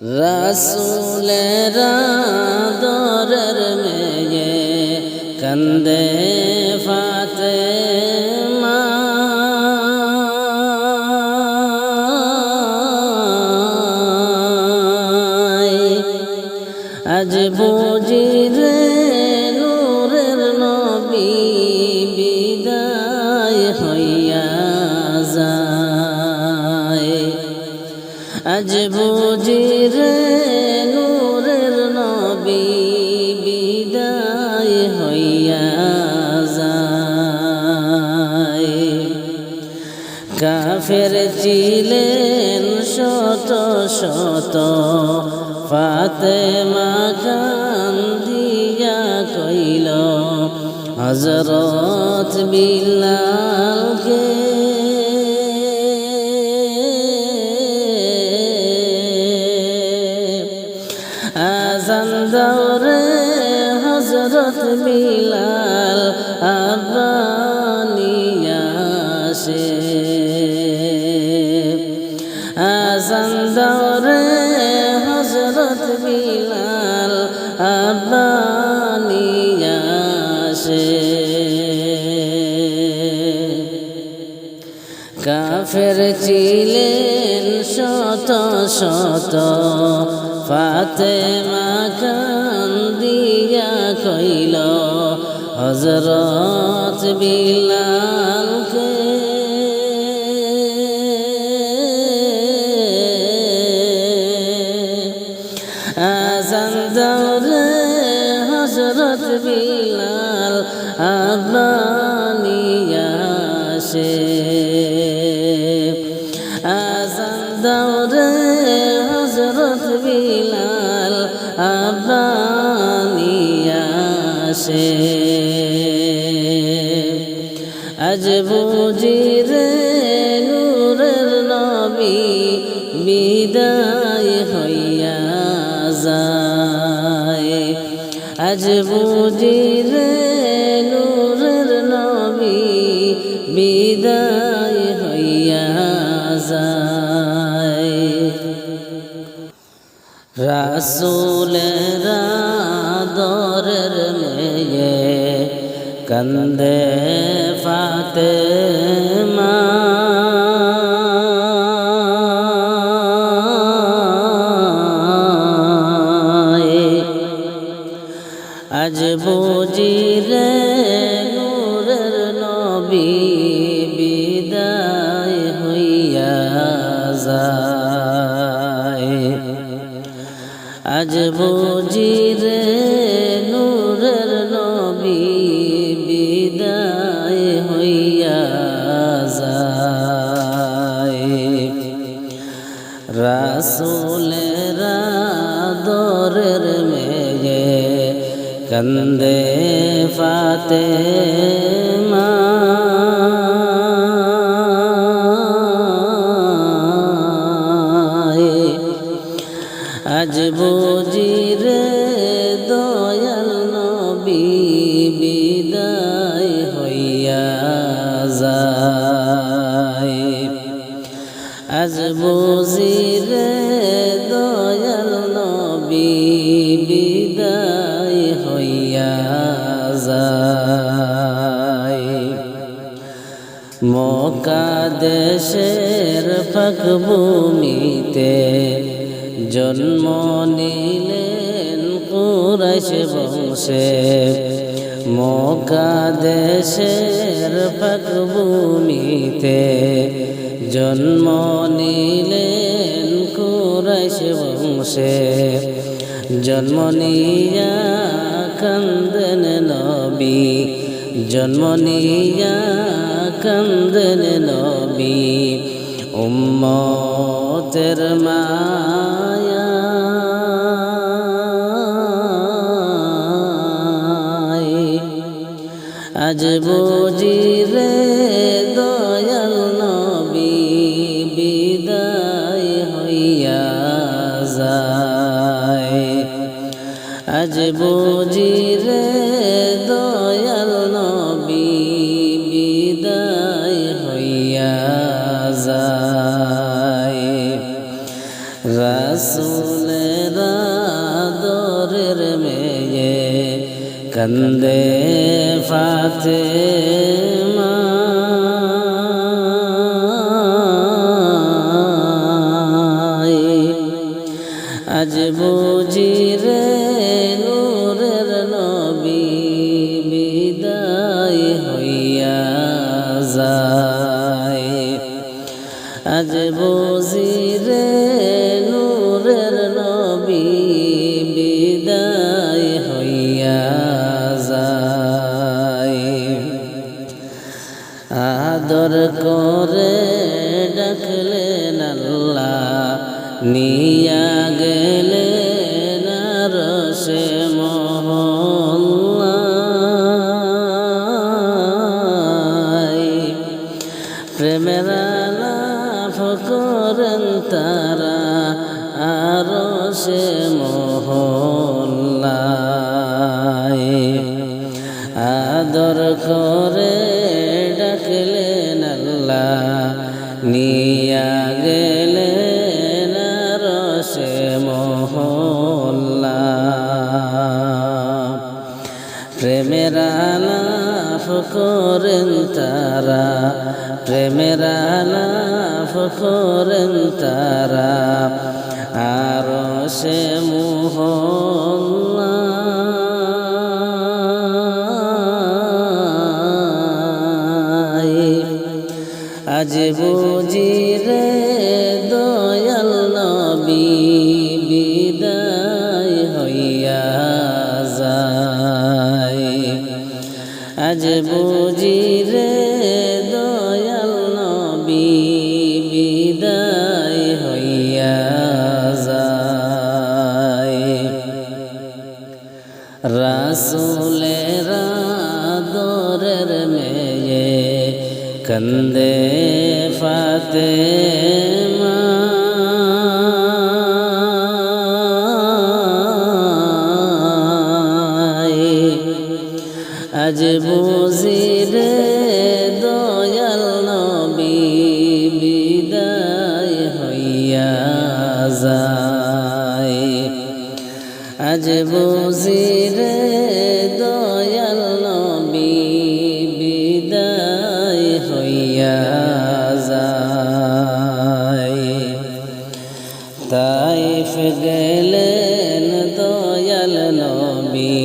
রাসুলের দরের মেয়ে কন্দে আজ বুঝি নূরের নবী বিদায় হইয়া যায়। কাফের ছিলেন শত শত, ফাতেমা কান্দিয়া কইল হজরত বিলালকে বিলাল আবানিয়াসে আজান দৌরে হজরত বিলাল আবানিয়াসে কাফের ছিলেন শত শত ফাতেমা কান্দিয়া কইল হজরত বিলালকে। আজান হজরত বিলাল আবানিয়াসে আজান আজ বুঝি নূরের নবী বিদায় হইয়া যায়। নূরের নবী বিদায় হইয়া যায়। কন্দে ফাতে আজ বুঝি রে নূরের নবী বিদায় হইয়া যায় আজ বুঝি রাসুলের দরের মেয়ে কন্দে ফাতে আজ বুঝি আজ বুঝি রে দয়াল নবী বিদায় হইয়া মকা দেশের ফাঁক ভূমিতে জন্ম নিলেন কুরাইশ বংশে। মকা দেশের ফাঁক ভূমিতে জন্ম নিলেন কুরাইশ বংশে। জন্ম নিয়া কান্দন নবী। জন্ম নিয়া কান্দন নবী। উম্মতের মায়া। আজ বুঝি রে দয়াল আজ বুঝি দয়াল নবী বিদায় হইয়া যায়। রাসুলের দরের মেয়ে কন্দে ফাতে আজ বুঝি তারা আর সে আদর করে ডাকলেন আল্লাহ, নিয়া গেলেন রসে মহল্লা প্রেমের আলাপ করেন তারা প্রেমের আলাপ তারা আর সে মোহল্লায় রাসুলের দরের মেয়ে, কন্দে ফাতে আজ বুঝি রে দয়াল নবী বিদায় হইয়া যায়। আজ বুঝি নবী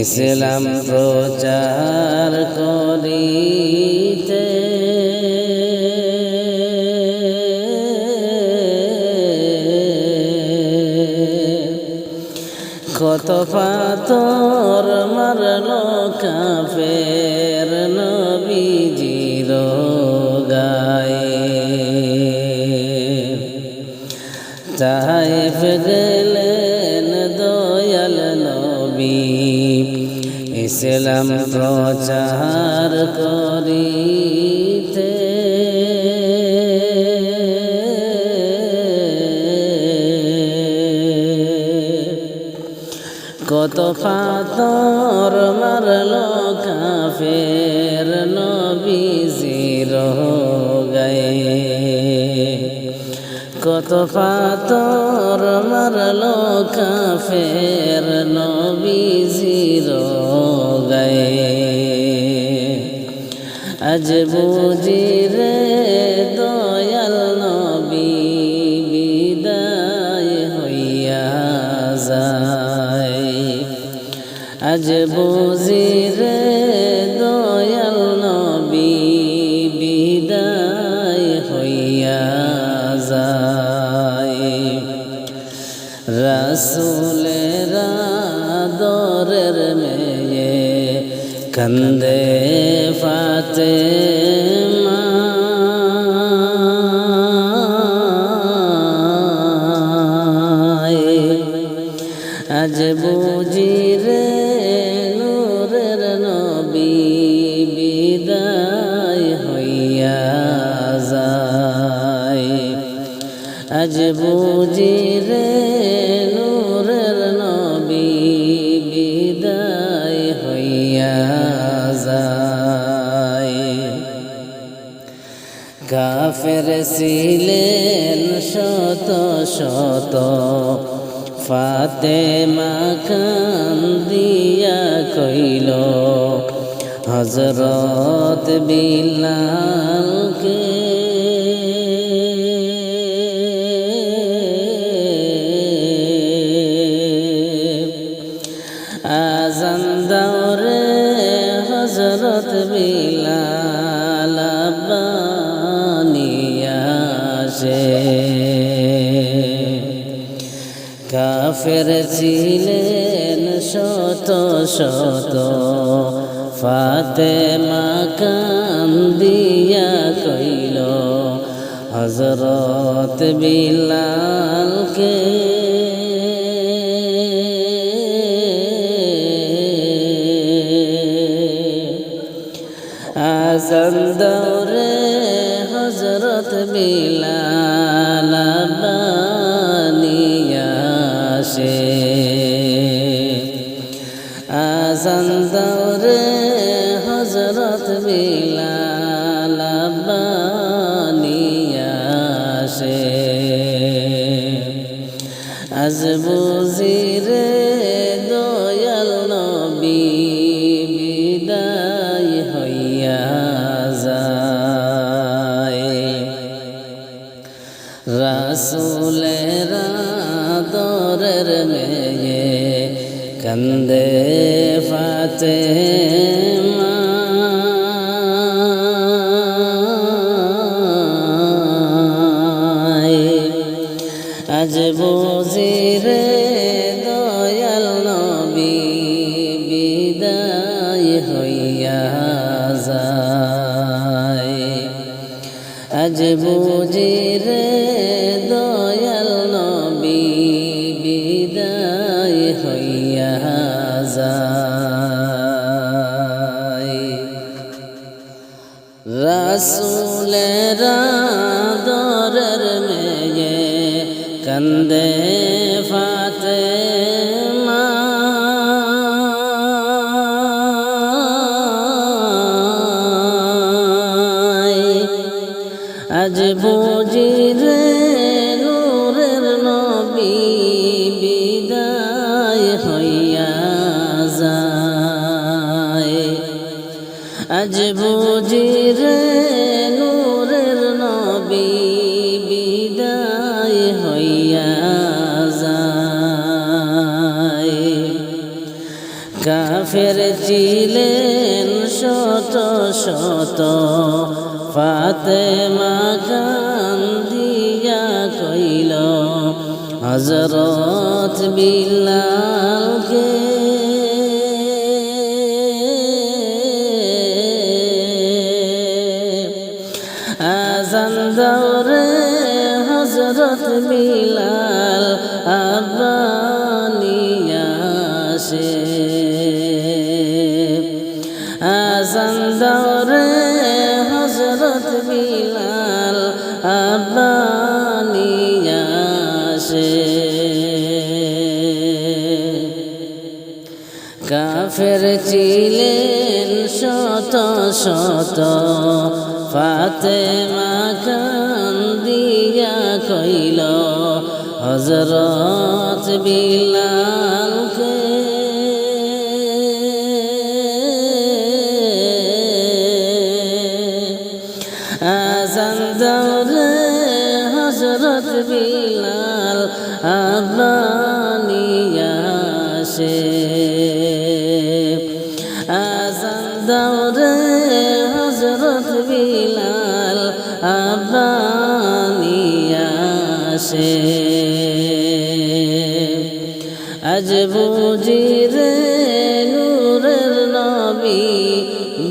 ইসলাম প্রচার করিতে। কত পাতর মারল কাফের নবীজির গায়ে। তাইফ গেলেন নবী ইসলাম প্রচার করিতে। কত পাতর মারল কাফের কত পাতর মারল কাফের নবীজির গায়ে। আজ বুঝি দয়াল নবী বিদায় হইয়া যায়। আজ বুঝি রে দয়াল নবী বিদায় হইয়া রসুলের মেয়ে, কন্দে ফাতে আজ বুঝি রে নূরের নবী বিদায় হইয়া যায়। আজ বুঝি রে কাফের ছিলেন শত শত। ফাতে মাখান দিয়া কইল হজরত বিলালকে ছিলেন শত শত। ফাতে মাকান দিয়া কইল হজরত বিলালকে আজান দৌরে হজরত বিলাল। বানিয়াসে আজান দৌরে হজরত বিলাল আসে। আজ রাসুলের দরের মেয়ে কন্দে ফাতে বুঝিরে দয়াল নবী বিদায় হইয়া যায়। রাসুলের দরের মেয়ে কন্দে আজ বুঝি রে শত শত ফাতে মাকান দিয়া কইল হজরত বিলালকে আজান দৌরে হজরত বিলাল আবানিয়াসে আজান দৌরে হজরত বিলাল আবানিয়াসে কাফের ছিলেন শত শত ফাতে মাকান দিয়া কইল হজরত বিলালকে আজ বুঝি রে নূরের নবী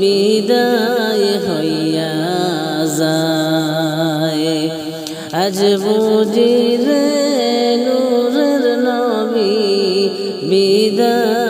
বিদায় হইয়া যায়। আজ বুঝি রে নূরের নবী বিদায়